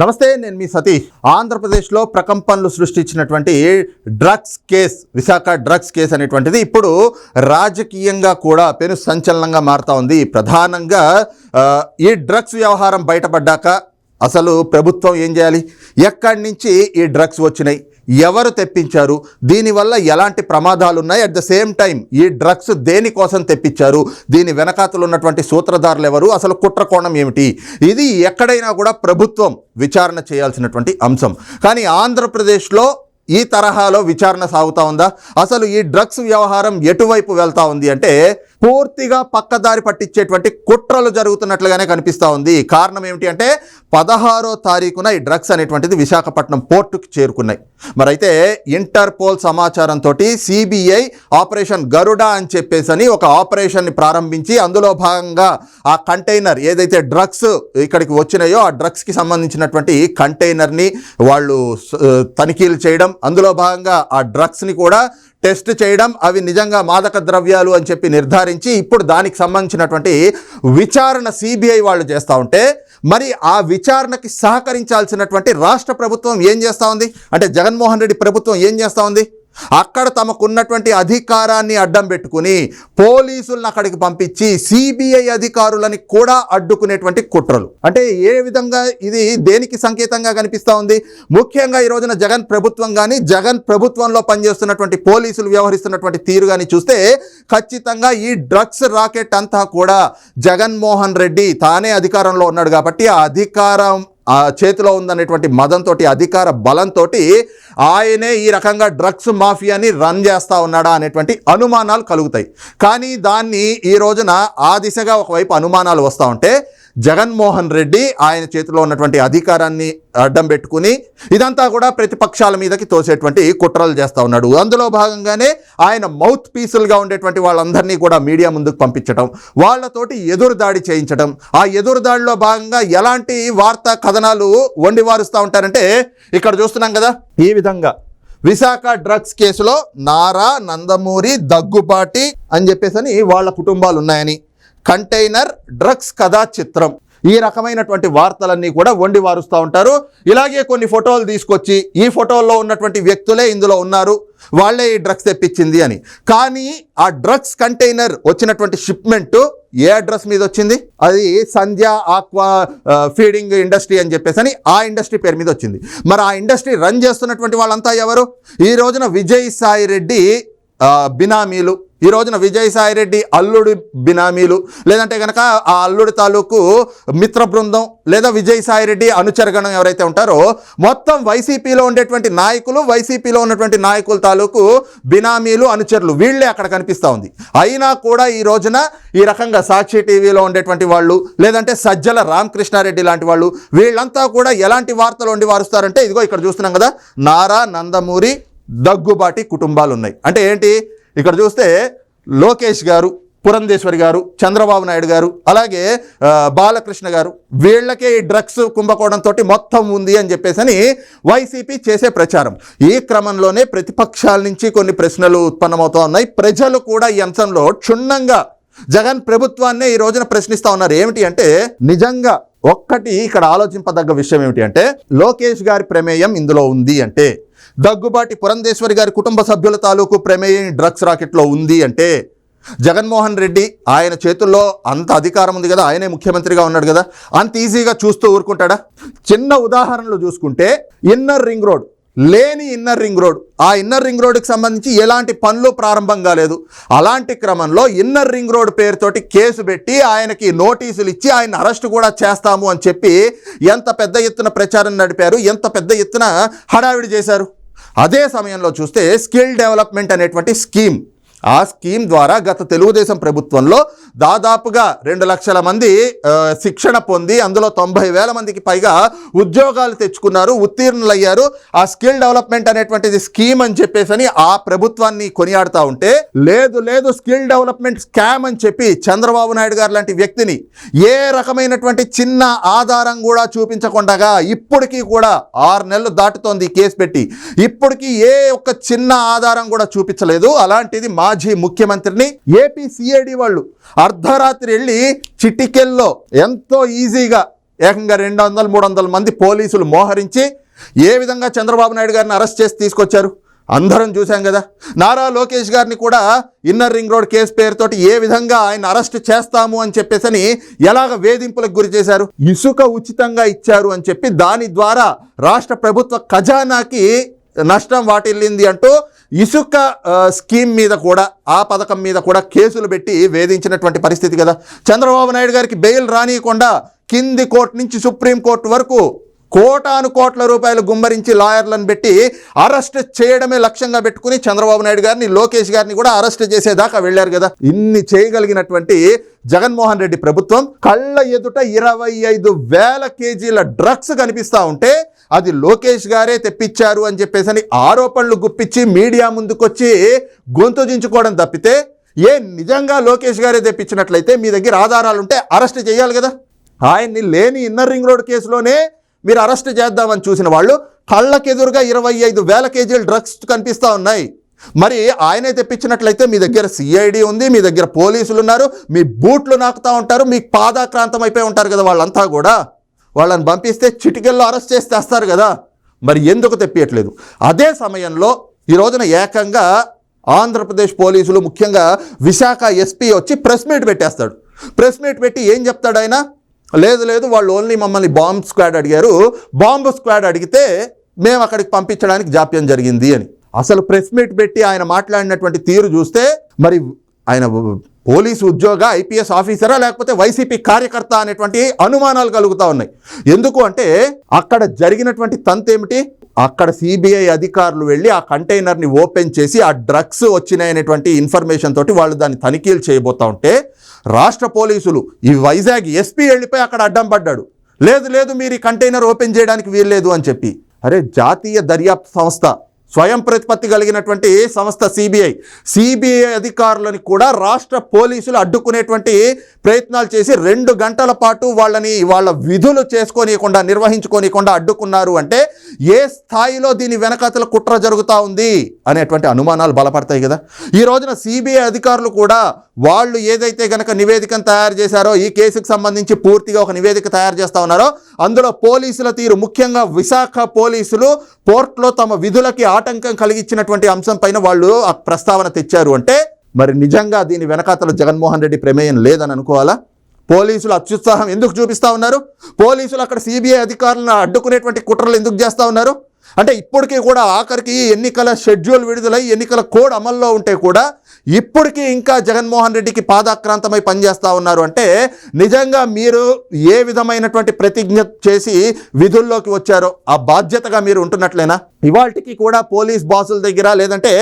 నమస్తే నేను మీ సతీష్. ఆంధ్రప్రదేశ్లో ప్రకంపనలు సృష్టించినటువంటి drugs case Visakha drugs case అనేటువంటిది ఇప్పుడు రాజకీయంగా కూడా పెను సంచలనంగా మారుతా ఉంది. ప్రధానంగా ఈ డ్రగ్స్ వ్యవహారం బయటపడ్డాక అసలు ప్రభుత్వం ఏం చేయాలి? ఎక్కడి నుంచి ఈ డ్రగ్స్ వచ్చినాయి? ఎవరు తెప్పించారు? దీనివల్ల ఎలాంటి ప్రమాదాలు ఉన్నాయి అట్ ద సేమ్ టైం ఈ డ్రగ్స్ దేనికోసం తెప్పించారు? దీని వెనకాతలు ఉన్నటువంటి సూత్రధారులు ఎవరు? అసలు కుట్రకోణం ఏమిటి? ఇది ఎక్కడైనా కూడా ప్రభుత్వం విచారణ చేయాల్సినటువంటి అంశం. కానీ ఆంధ్రప్రదేశ్లో ఈ తరహాలో విచారణ సాగుతూ ఉందా? అసలు ఈ డ్రగ్స్ వ్యవహారం ఎటువైపు వెళ్తా ఉంది అంటే పూర్తిగా పక్కదారి పట్టించేటువంటి కుట్రలు జరుగుతున్నట్లుగానే కనిపిస్తూ ఉంది. కారణం ఏమిటి అంటే పదహారో తారీఖున ఈ డ్రగ్స్ అనేటువంటిది విశాఖపట్నం పోర్టుకు చేరుకున్నాయి. మరైతే ఇంటర్పోల్ సమాచారంతో సిబిఐ ఆపరేషన్ గరుడ అని చెప్పేసి అని ఒక ఆపరేషన్ని ప్రారంభించి అందులో భాగంగా ఆ కంటైనర్ ఏదైతే డ్రగ్స్ ఇక్కడికి వచ్చినాయో ఆ డ్రగ్స్కి సంబంధించినటువంటి కంటైనర్ని వాళ్ళు తనిఖీలు చేయడం అందులో భాగంగా ఆ డ్రగ్స్ని కూడా టెస్ట్ చేయడం అవి నిజంగా మాదక ద్రవ్యాలు అని చెప్పి నిర్ధారించి ఇప్పుడు దానికి సంబంధించినటువంటి విచారణ సిబిఐ వాళ్ళు చేస్తూ ఉంటే మరి ఆ విచారణకి సహకరించాల్సినటువంటి రాష్ట్ర ప్రభుత్వం ఏం చేస్తూ ఉంది? అంటే జగన్మోహన్ రెడ్డి ప్రభుత్వం ఏం చేస్తూ ఉంది? అక్కడ తమకున్నటువంటి అధికారాన్ని అడ్డం పెట్టుకుని పోలీసులను అక్కడికి పంపించి సిబిఐ అధికారులని కూడా అడ్డుకునేటువంటి కుట్రలు. అంటే ఏ విధంగా ఇది దేనికి సంకేతంగా కనిపిస్తూ ఉంది? ముఖ్యంగా ఈ రోజున జగన్ ప్రభుత్వం కానీ జగన్ ప్రభుత్వంలో పనిచేస్తున్నటువంటి పోలీసులు వ్యవహరిస్తున్నటువంటి తీరు కానీ చూస్తే ఖచ్చితంగా ఈ డ్రగ్స్ రాకెట్ అంతా కూడా జగన్మోహన్ రెడ్డి తానే అధికారంలో ఉన్నాడు కాబట్టి ఆ అధికారం చేతిలో ఉందనేటువంటి మదంతో అధికార బలంతో ఆయనే ఈ రకంగా డ్రగ్స్ మాఫియాని రన్ చేస్తూ ఉన్నాడా అనేటువంటి అనుమానాలు కలుగుతాయి. కానీ దాన్ని ఈ రోజున ఆ దిశగా ఒకవైపు అనుమానాలు వస్తూ ఉంటే జగన్మోహన్ రెడ్డి ఆయన చేతిలో ఉన్నటువంటి అధికారాన్ని అడ్డం పెట్టుకుని ఇదంతా కూడా ప్రతిపక్షాల మీదకి తోసేటువంటి కుట్రలు చేస్తూ ఉన్నాడు. అందులో భాగంగానే ఆయన మౌత్ పీసులుగా ఉండేటువంటి వాళ్ళందరినీ కూడా మీడియా ముందుకు పంపించడం వాళ్ళతోటి ఎదురు దాడి చేయించడం ఆ ఎదురు దాడిలో భాగంగా ఎలాంటి వార్తా కథనాలు వండి వారుస్తూ ఉంటారంటే ఇక్కడ చూస్తున్నాం కదా. ఈ విధంగా విశాఖ డ్రగ్స్ కేసులో నారా నందమూరి దగ్గుబాటి అని చెప్పేసి వాళ్ళ కుటుంబాలు ఉన్నాయని కంటైనర్ డ్రగ్స్ కథా చిత్రం. ఈ రకమైనటువంటి వార్తలన్నీ కూడా వండి వారుస్తూ ఉంటారు. ఇలాగే కొన్ని ఫోటోలు తీసుకొచ్చి ఈ ఫోటోల్లో ఉన్నటువంటి వ్యక్తులే ఇందులో ఉన్నారు. వాళ్ళే ఈ డ్రగ్స్ తెప్పించింది అని. కానీ ఆ డ్రగ్స్ కంటైనర్ వచ్చినటువంటి షిప్మెంట్ ఏ అడ్రస్ మీద వచ్చింది? అది సంధ్య ఆక్వా ఫీడింగ్ ఇండస్ట్రీ అని చెప్పేసి అని ఆ ఇండస్ట్రీ పేరు మీద వచ్చింది. మరి ఆ ఇండస్ట్రీ రన్ చేస్తున్నటువంటి వాళ్ళంతా ఎవరు? ఈ రోజున విజయ్ సాయి రెడ్డి బినామీలు. ఈ రోజున విజయసాయి రెడ్డి అల్లుడి బినామీలు. లేదంటే కనుక ఆ అల్లుడి తాలూకు మిత్ర బృందం లేదా విజయసాయి రెడ్డి అనుచరగణం ఎవరైతే ఉంటారో మొత్తం వైసీపీలో ఉండేటువంటి నాయకులు వైసీపీలో ఉన్నటువంటి నాయకుల తాలూకు బినామీలు అనుచరులు వీళ్ళే అక్కడ కనిపిస్తూ ఉంది. అయినా కూడా ఈ రోజున ఈ రకంగా సాక్షి టీవీలో ఉండేటువంటి వాళ్ళు లేదంటే సజ్జల రామకృష్ణారెడ్డి లాంటి వాళ్ళు వీళ్ళంతా కూడా ఎలాంటి వార్తలు వండి వారుస్తారంటే ఇదిగో ఇక్కడ చూస్తున్నాం కదా నారా నందమూరి దగ్గుబాటి కుటుంబాలు ఉన్నాయి అంటే ఏంటి? ఇక్కడ చూస్తే లోకేష్ గారు పురంధేశ్వరి గారు చంద్రబాబు నాయుడు గారు అలాగే బాలకృష్ణ గారు వీళ్ళకే ఈ డ్రగ్స్ కుంభకోణంతో మొత్తం ఉంది అని చెప్పేసి అని వైసీపీ చేసే ప్రచారం. ఈ క్రమంలోనే ప్రతిపక్షాల నుంచి కొన్ని ప్రశ్నలు ఉత్పన్నమవుతూ ఉన్నాయి. ప్రజలు కూడా ఈ అంశంలో క్షుణ్ణంగా జగన్ ప్రభుత్వాన్నే ఈ రోజున ప్రశ్నిస్తూ ఉన్నారు. ఏమిటి అంటే నిజంగా ఒక్కటి ఇక్కడ ఆలోచింపదగ్గ విషయం ఏమిటి అంటే లోకేష్ గారి ప్రమేయం ఇందులో ఉంది అంటే దగ్గుబాటి పురంధేశ్వరి గారి కుటుంబ సభ్యుల తాలూకు ప్రమేయం డ్రగ్స్ రాకెట్లో ఉంది అంటే జగన్మోహన్ రెడ్డి ఆయన చేతుల్లో అంత అధికారం ఉంది కదా ఆయనే ముఖ్యమంత్రిగా ఉన్నాడు కదా అంత ఈజీగా చూస్తూ ఊరుకుంటాడా? చిన్న ఉదాహరణలు చూసుకుంటే ఇన్నర్ రింగ్ రోడ్ లేని ఇన్నర్ రింగ్ రోడ్ ఆ ఇన్నర్ రింగ్ రోడ్కి సంబంధించి ఎలాంటి పనులు ప్రారంభం కాలేదు. అలాంటి క్రమంలో ఇన్నర్ రింగ్ రోడ్ పేరుతోటి కేసు పెట్టి ఆయనకి నోటీసులు ఇచ్చి ఆయన అరెస్ట్ కూడా చేస్తాము అని చెప్పి ఎంత పెద్ద ఎత్తున ప్రచారం నడిపారు ఎంత పెద్ద ఎత్తున హడావిడి చేశారు? అదే సమయంలో చూస్తే స్కిల్ డెవలప్మెంట్ అనేటువంటి స్కీమ్. ఆ స్కీమ్ ద్వారా గత తెలుగుదేశం ప్రభుత్వంలో దాదాపుగా రెండు లక్షల మంది శిక్షణ పొంది అందులో తొంభై వేల మందికి పైగా ఉద్యోగాలు తెచ్చుకున్నారు ఉత్తీర్ణులయ్యారు. ఆ స్కిల్ డెవలప్మెంట్ అనేటువంటిది స్కీమ్ అని చెప్పేసి ఆ ప్రభుత్వాన్ని కొనియాడుతూ ఉంటే లేదు లేదు స్కిల్ డెవలప్మెంట్ స్కామ్ అని చెప్పి చంద్రబాబు నాయుడు గారు లాంటి వ్యక్తిని ఏ రకమైనటువంటి చిన్న ఆధారం కూడా చూపించకుండా ఇప్పటికీ కూడా ఆరు నెలలు దాటుతోంది కేసు పెట్టి. ఇప్పటికీ ఏ ఒక్క చిన్న ఆధారం కూడా చూపించలేదు. అలాంటిది మా మాజీ ముఖ్యమంత్రిని ఏపీ సిఐడి వాళ్ళు అర్ధరాత్రి వెళ్ళి చిటికెల్లో ఎంతో ఈజీగా ఏకంగా రెండు వందల మూడు వందల మంది పోలీసులు మోహరించి ఏ విధంగా చంద్రబాబు నాయుడు గారిని అరెస్ట్ చేసి తీసుకొచ్చారు? అందరం చూశాం కదా. నారా లోకేష్ గారిని కూడా ఇన్నర్ రింగ్ రోడ్ కేసు పేరుతోటి ఏ విధంగా ఆయన అరెస్ట్ చేస్తాము అని చెప్పేసని ఎలాగ వేధింపులకు గురి చేశారు? ఇసుక ఉచితంగా ఇచ్చారు అని చెప్పి దాని ద్వారా రాష్ట్ర ప్రభుత్వ ఖజానాకి నష్టం వాటిల్లింది అంటూ ఇసుక స్కీమ్ మీద కూడా ఆ పథకం మీద కూడా కేసులు పెట్టి వేధించినటువంటి పరిస్థితి కదా. చంద్రబాబు నాయుడు గారికి బెయిల్ రానియకుండా కింది కోర్టు నుంచి సుప్రీం కోర్టు వరకు కోటాను కోట్ల రూపాయలు గుమ్మరించి లాయర్లను పెట్టి అరెస్ట్ చేయడమే లక్ష్యంగా పెట్టుకుని చంద్రబాబు నాయుడు గారిని లోకేష్ గారిని కూడా అరెస్ట్ చేసేదాకా వెళ్ళారు కదా. ఇన్ని చేయగలిగినటువంటి జగన్మోహన్ రెడ్డి ప్రభుత్వం కళ్ళ ఎదుట ఇరవై ఐదు వేల కేజీల డ్రగ్స్ కనిపిస్తా ఉంటే అది లోకేష్ గారే తెప్పించారు అని చెప్పేసి అని ఆరోపణలు గుప్పించి మీడియా ముందుకొచ్చి గొంతు దించుకోవడం తప్పితే ఏ నిజంగా లోకేష్ గారే తెప్పించినట్లయితే మీ దగ్గర ఆధారాలు ఉంటే అరెస్ట్ చేయాలి కదా. ఆయన్ని లేని ఇన్నర్ రింగ్ రోడ్ కేసులోనే మీరు అరెస్ట్ చేద్దామని చూసిన వాళ్ళు కళ్ళకెదురుగా ఇరవై ఐదు వేల కేజీలు డ్రగ్స్ కనిపిస్తూ ఉన్నాయి. మరి ఆయనే తెప్పించినట్లయితే మీ దగ్గర సిఐడి ఉంది మీ దగ్గర పోలీసులు ఉన్నారు మీ బూట్లు నాకుతూ ఉంటారు మీకు పాదాక్రాంతం అయిపోయి ఉంటారు కదా వాళ్ళంతా కూడా. వాళ్ళని పంపిస్తే చిటికెల్లో అరెస్ట్ చేసి తెస్తారు కదా. మరి ఎందుకు తెప్పియట్లేదు? అదే సమయంలో ఈ రోజున ఏకంగా ఆంధ్రప్రదేశ్ పోలీసులు ముఖ్యంగా విశాఖ ఎస్పీ వచ్చి ప్రెస్ మీట్ పెట్టేస్తాడు. ప్రెస్ మీట్ పెట్టి ఏం చెప్తాడు ఆయన? లేదు లేదు వాళ్ళు ఓన్లీ మమ్మల్ని బాంబ్ స్క్వాడ్ అడిగారు. బాంబు స్క్వాడ్ అడిగితే మేము అక్కడికి పంపించడానికి జాప్యం జరిగింది అని. అసలు ప్రెస్ మీట్ పెట్టి ఆయన మాట్లాడినటువంటి తీరు చూస్తే మరి ఆయన పోలీసు ఉద్యోగ ఐపీఎస్ ఆఫీసరా లేకపోతే వైసీపీ కార్యకర్త అనేటువంటి అనుమానాలు కలుగుతా ఉన్నాయి. ఎందుకు అంటే అక్కడ జరిగినటువంటి తంతు ఏమిటి అక్కడ సిబిఐ అధికారులు వెళ్ళి ఆ కంటైనర్ని ఓపెన్ చేసి ఆ డ్రగ్స్ వచ్చినాయనేటువంటి ఇన్ఫర్మేషన్ తోటి వాళ్ళు దాన్ని తనిఖీలు చేయబోతా ఉంటే రాష్ట్ర పోలీసులు ఈ వైజాగ్ ఎస్పీ వెళ్ళిపోయి అక్కడ అడ్డం పడ్డాడు. లేదు లేదు మీరు ఈ కంటైనర్ ఓపెన్ చేయడానికి వీల్లేదు అని చెప్పి. అరే జాతీయ దర్యాప్తు సంస్థ స్వయం ప్రతిపత్తి కలిగినటువంటి సంస్థ సిబిఐ. సిబిఐ అధికారులని కూడా రాష్ట్ర పోలీసులు అడ్డుకునేటువంటి ప్రయత్నాలు చేసి రెండు గంటల పాటు వాళ్ళని వాళ్ళ విధులు చేసుకోనీయకుండా నిర్వహించుకోనియకుండా అడ్డుకున్నారు అంటే ఏ స్థాయిలో దీని వెనకాతల కుట్ర జరుగుతూ ఉంది అనేటువంటి అనుమానాలు బలపడతాయి కదా. ఈ రోజున సిబిఐ అధికారులు కూడా వాళ్ళు ఏదైతే గనక నివేదికను తయారు చేశారో ఈ కేసుకు సంబంధించి పూర్తిగా ఒక నివేదిక తయారు చేస్తా ఉన్నారో అందులో పోలీసుల తీరు ముఖ్యంగా విశాఖ పోలీసులు పోర్ట్లో తమ విధులకి ఆటంకం కలిగించినటువంటి అంశం పైన వాళ్ళు ఆ ప్రస్తావన తెచ్చారు అంటే మరి నిజంగా దీని వెనకాతల జగన్మోహన్ రెడ్డి ప్రమేయం లేదని అనుకోవాలా? పోలీసులు అత్యుత్సాహం ఎందుకు చూపిస్తా ఉన్నారు? పోలీసులు అక్కడ సిబిఐ అధికారులను అడ్డుకునేటువంటి కుట్రలు ఎందుకు చేస్తా ఉన్నారు? అంటే ఇప్పటికీ కూడా ఆఖరికి ఎన్నికల షెడ్యూల్ విడుదలై ఎన్నికల కోడ్ అమల్లో ఉంటే కూడా ఇప్పటికీ ఇంకా జగన్మోహన్ రెడ్డికి పాదాక్రాంతమై పనిచేస్తూ ఉన్నారు. అంటే నిజంగా మీరు ఏ విధమైనటువంటి ప్రతిజ్ఞ చేసి విధుల్లోకి వచ్చారో ఆ బాధ్యతగా మీరు ఉంటున్నట్లేనా? ఇవాళకి కూడా పోలీస్ బాసుల దగ్గర లేదంటే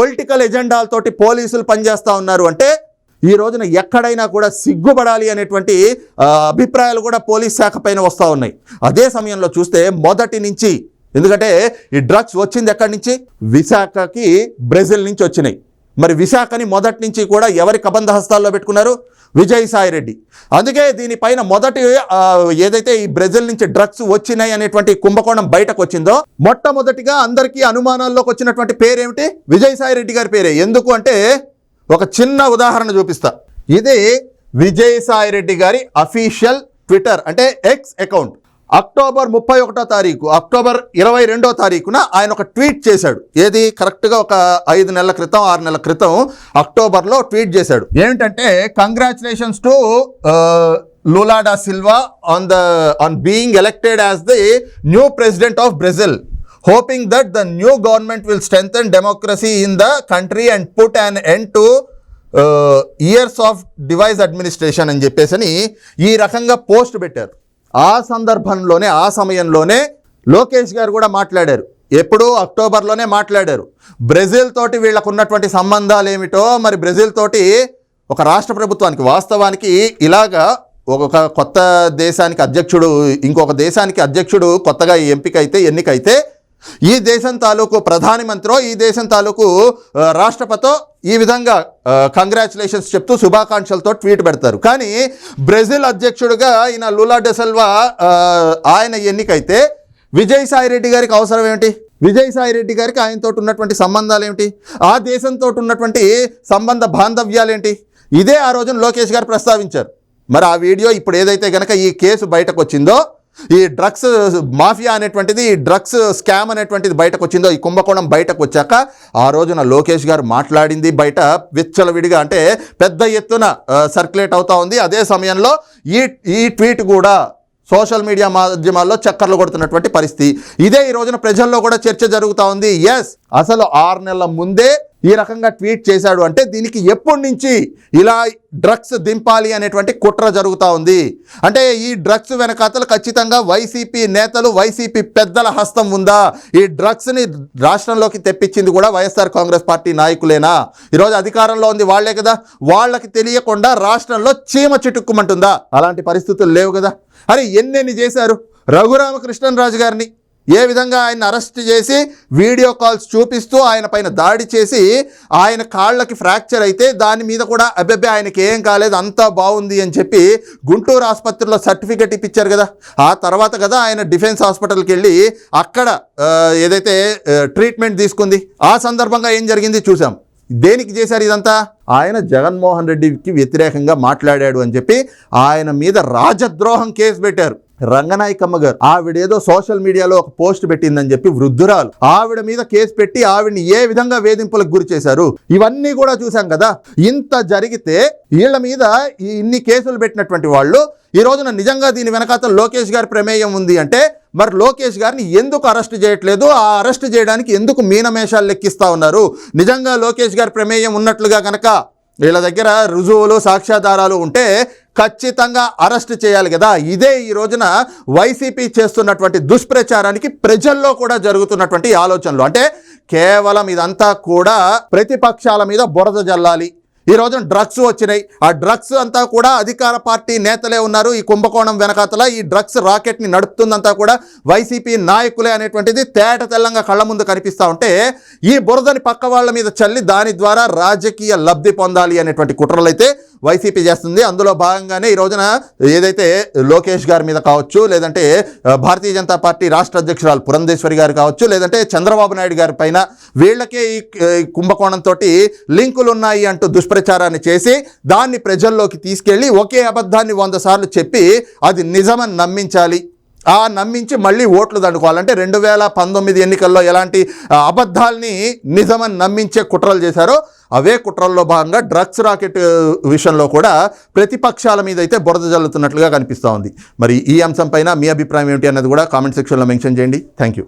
పొలిటికల్ ఎజెండాలతోటి పోలీసులు పనిచేస్తూ ఉన్నారు. అంటే ఈ రోజున ఎక్కడైనా కూడా సిగ్గుపడాలి అనేటువంటి అభిప్రాయాలు కూడా పోలీస్ శాఖ పైన వస్తూ ఉన్నాయి. అదే సమయంలో చూస్తే మొదటి నుంచి ఎందుకంటే ఈ డ్రగ్స్ వచ్చింది ఎక్కడి నుంచి? విశాఖకి బ్రెజిల్ నుంచి వచ్చినాయి. మరి విశాఖని మొదటి నుంచి కూడా ఎవరి కబంధ హస్తాల్లో పెట్టుకున్నారు? విజయసాయి రెడ్డి. అందుకే దీనిపైన మొదటి ఏదైతే ఈ బ్రెజిల్ నుంచి డ్రగ్స్ వచ్చినాయి అనేటువంటి కుంభకోణం బయటకు వచ్చిందో మొట్టమొదటిగా అందరికీ అనుమానాల్లోకి వచ్చినటువంటి పేరేమిటి? విజయసాయి రెడ్డి గారి పేరే. ఎందుకు అంటే ఒక చిన్న ఉదాహరణ చూపిస్తా. ఇది విజయసాయి రెడ్డి గారి అఫీషియల్ ట్విట్టర్ అంటే ఎక్స్ అకౌంట్ అక్టోబర్ ముప్పై ఒకటో తారీఖు అక్టోబర్ ఇరవై రెండో తారీఖున ఆయన ఒక ట్వీట్ చేశాడు. ఏది? కరెక్ట్గా ఒక ఐదు నెలల క్రితం ఆరు నెలల క్రితం అక్టోబర్లో ట్వీట్ చేశాడు. ఏమిటంటే congratulations to Lula da Silva on the on being elected as the new president of Brazil hoping that the new government will strengthen democracy in the country and put an end to years of divisive administration అని చెప్పేసి ఈ రకంగా post పెట్టారు. ఆ సందర్భంలోనే ఆ సమయంలోనే లోకేష్ గారు కూడా మాట్లాడారు. ఎప్పుడూ అక్టోబర్లోనే మాట్లాడారు. బ్రెజిల్ తోటి వీళ్ళకు ఉన్నటువంటి సంబంధాలు ఏమిటో మరి బ్రెజిల్ తోటి ఒక రాష్ట్ర ప్రభుత్వానికి వాస్తవానికి ఇలాగా ఒక కొత్త దేశానికి అధ్యక్షుడు ఇంకొక దేశానికి అధ్యక్షుడు కొత్తగా ఎంపికైతే ఎన్నికైతే ఈ దేశం తాలూకు ప్రధానమంత్రో ఈ దేశం తాలూకు రాష్ట్రపతో ఈ విధంగా కంగ్రాచులేషన్స్ చెప్తూ శుభాకాంక్షలతో ట్వీట్ పెడతారు. కానీ బ్రెజిల్ అధ్యక్షుడిగా ఈయన లూలా డెసల్వా ఆయన ఎన్నికైతే విజయసాయి రెడ్డి గారికి అవసరం ఏమిటి? విజయసాయి రెడ్డి గారికి ఆయనతో ఉన్నటువంటి సంబంధాలు ఏమిటి? ఆ దేశంతో ఉన్నటువంటి సంబంధ బాంధవ్యాలు ఏంటి? ఇదే ఆ రోజున లోకేష్ గారు ప్రస్తావించారు. మరి ఆ వీడియో ఇప్పుడు ఏదైతే గనక ఈ కేసు బయటకు వచ్చిందో ఈ డ్రగ్స్ మాఫియా అనేటువంటిది ఈ డ్రగ్స్ స్కామ్ అనేటువంటిది బయటకు వచ్చిందో ఈ కుంభకోణం బయటకు వచ్చాక ఆ రోజున లోకేష్ గారు మాట్లాడింది బయట విచ్చలవిడిగా. అంటే పెద్ద ఎత్తున సర్క్యులేట్ అవుతా ఉంది. అదే సమయంలో ఈ ఈ ట్వీట్ కూడా సోషల్ మీడియా మాధ్యమాల్లో చక్కర్లు కొడుతున్నటువంటి పరిస్థితి. ఇదే ఈ రోజున ప్రజల్లో కూడా చర్చ జరుగుతూ ఉంది. ఎస్ అసలు ఆరు నెలల ముందే ఈ రకంగా ట్వీట్ చేశాడు అంటే దీనికి ఎప్పటి నుంచి ఇలా డ్రగ్స్ దింపాలి అనేటువంటి కుట్ర జరుగుతూ ఉంది. అంటే ఈ డ్రగ్స్ వెనకాతలు ఖచ్చితంగా వైసీపీ నేతలు వైసీపీ పెద్దల హస్తం ఉందా? ఈ డ్రగ్స్ని రాష్ట్రంలోకి తెప్పించింది కూడా వైఎస్ఆర్ కాంగ్రెస్ పార్టీ నాయకులేనా? ఈరోజు అధికారంలో ఉంది వాళ్ళే కదా. వాళ్ళకి తెలియకుండా రాష్ట్రంలో చీమ చిటుక్కుమంటుందా? అలాంటి పరిస్థితులు లేవు కదా. అరే ఎన్నెన్ని చేశారు? రఘురామకృష్ణరాజు గారిని ఏ విధంగా ఆయన అరెస్ట్ చేసి వీడియో కాల్స్ చూపిస్తూ ఆయన పైన దాడి చేసి ఆయన కాళ్ళకి ఫ్రాక్చర్ అయితే దాని మీద కూడా అబ్బెబ్బే ఆయనకి ఏం కాలేదు అంతా బాగుంది అని చెప్పి గుంటూరు ఆసుపత్రిలో సర్టిఫికెట్ ఇప్పించారు కదా. ఆ తర్వాత కదా ఆయన డిఫెన్స్ హాస్పిటల్కి వెళ్ళి అక్కడ ఏదైతే ట్రీట్మెంట్ తీసుకుంది. ఆ సందర్భంగా ఏం జరిగింది చూసాం దేనికి చేశారు ఇదంతా? ఆయన జగన్మోహన్ రెడ్డికి వ్యతిరేకంగా మాట్లాడాడు అని చెప్పి ఆయన మీద రాజద్రోహం కేసు పెట్టారు. రంగనాయకమ్మ గారు ఆవిడ ఏదో సోషల్ మీడియాలో ఒక పోస్ట్ పెట్టిందని చెప్పి వృద్ధురాలు ఆవిడ మీద కేసు పెట్టి ఆవిడని ఏ విధంగా వేధింపులకు గురి చేశారు? ఇవన్నీ కూడా చూసాం కదా. ఇంత జరిగితే వీళ్ళ మీద ఈ ఇన్ని కేసులు పెట్టినటువంటి వాళ్ళు ఈ రోజున నిజంగా దీని వెనకాత లోకేష్ గారి ప్రమేయం ఉంది అంటే మరి లోకేష్ గారిని ఎందుకు అరెస్ట్ చేయట్లేదు? ఆ అరెస్ట్ చేయడానికి ఎందుకు మీనమేషాలు లెక్కిస్తా ఉన్నారు? నిజంగా లోకేష్ గారి ప్రమేయం ఉన్నట్లుగా కనుక వీళ్ళ దగ్గర రుజువులు సాక్ష్యాధారాలు ఉంటే ఖచ్చితంగా అరెస్ట్ చేయాలి కదా. ఇదే ఈ రోజున వైసీపీ చేస్తున్నటువంటి దుష్ప్రచారానికి ప్రజల్లో కూడా జరుగుతున్నటువంటి ఆలోచనలు. అంటే కేవలం ఇదంతా కూడా ప్రతిపక్షాల మీద బురద జల్లాలి. ఈ రోజున డ్రగ్స్ వచ్చినాయి. ఆ డ్రగ్స్ అంతా కూడా అధికార పార్టీ నేతలే ఉన్నారు. ఈ కుంభకోణం వెనకాతల ఈ డ్రగ్స్ రాకెట్ని నడుపుతుందంతా కూడా వైసీపీ నాయకులే అనేటువంటిది తేట తెల్లంగా కళ్ళ ముందు కనిపిస్తూ ఉంటే ఈ బురదని పక్క వాళ్ళ మీద చల్లి దాని ద్వారా రాజకీయ లబ్ధి పొందాలి అనేటువంటి కుట్రలు అయితే వైసీపీ చేస్తుంది. అందులో భాగంగానే ఈ రోజున ఏదైతే లోకేష్ గారి మీద కావచ్చు లేదంటే భారతీయ జనతా పార్టీ రాష్ట్ర అధ్యక్షురాలు పురంధేశ్వరి గారు కావచ్చు లేదంటే చంద్రబాబు నాయుడు గారి పైన వీళ్ళకే ఈ కుంభకోణంతో లింకులు ఉన్నాయి అంటూ దుష్ప్రచారాన్ని చేసి దాన్ని ప్రజల్లోకి తీసుకెళ్ళి ఒకే అబద్ధాన్ని వంద సార్లు చెప్పి అది నిజమని నమ్మించాలి. ఆ నమ్మించి మళ్ళీ ఓట్లు దండుకోవాలంటే రెండు వేల పంతొమ్మిది ఎన్నికల్లో ఎలాంటి అబద్ధాల్ని నిజమని నమ్మించే కుట్రలు చేశారో అవే కుట్రల్లో భాగంగా డ్రగ్స్ రాకెట్ విషయంలో కూడా ప్రతిపక్షాల మీద అయితే బురద జల్లుతున్నట్లుగా కనిపిస్తూ ఉంది. మరి ఈ అంశం పైన మీ అభిప్రాయం ఏమిటి అన్నది కూడా కామెంట్ సెక్షన్లో మెన్షన్ చేయండి. Thank you.